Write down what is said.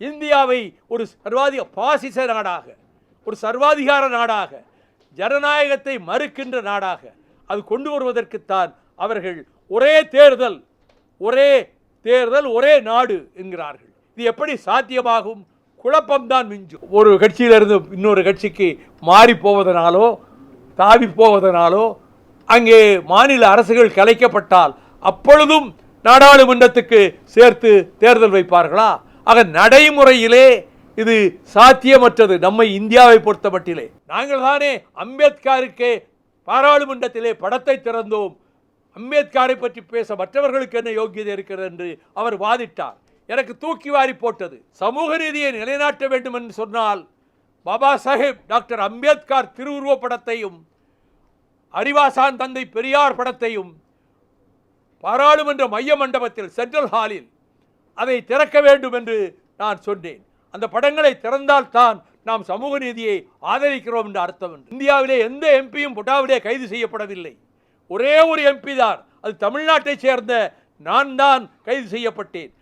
இந்தியாவை ஒரு சர்வாதிக பாசிச நாடாக ஒரு சர்வாதிகார நாடாக ஜனநாயகத்தை மறுக்கின்ற நாடாக அது கொண்டு வருவதற்குத்தான் அவர்கள் ஒரே தேர்தல் ஒரே தேர்தல் ஒரே நாடு என்கிறார்கள். இது எப்படி சாத்தியமாகும்? குழப்பம்தான் மிஞ்சும். ஒரு கட்சியிலிருந்து இன்னொரு கட்சிக்கு மாறி போவதனாலோ தாவி போவதனாலோ அங்கே மாநில அரசுகள் கலைக்கப்பட்டால் அப்பொழுதும் நாடாளுமன்றத்துக்கு சேர்த்து தேர்தல் வைப்பார்களா? ஆக நடைமுறையிலே இது சாத்தியமற்றது நம்மை இந்தியாவை பொறுத்தமட்டிலே. நாங்கள் தானே அம்பேத்கருக்கு பாராளுமன்றத்திலே படத்தை திறந்தோம். அம்பேத்கரை பற்றி பேச மற்றவர்களுக்கு என்ன யோக்கியதை இருக்கிறது என்று அவர் வாதிட்டார். எனக்கு தூக்கி வாரி போட்டது. சமூக நீதியை நிலைநாட்ட வேண்டும் என்று சொன்னால் பாபா சாஹேப் டாக்டர் அம்பேத்கர் திருவுருவப் படத்தையும் அறிவாசான் தந்தை பெரியார் படத்தையும் பாராளுமன்ற மைய மண்டபத்தில் சென்ட்ரல் ஹாலில் அதை திறக்க வேண்டும் என்று நான் சொன்னேன். அந்த படங்களை திறந்தால்தான் நாம் சமூக நீதியை ஆதரிக்கிறோம் என்று அர்த்தம் என்று. இந்தியாவிலே எந்த எம்பியும் புட்டாவிலே கைது செய்யப்படவில்லை. ஒரே ஒரு எம்பி தான். அது தமிழ்நாட்டைச் சேர்ந்த நான் தான் கைது செய்யப்பட்டேன்.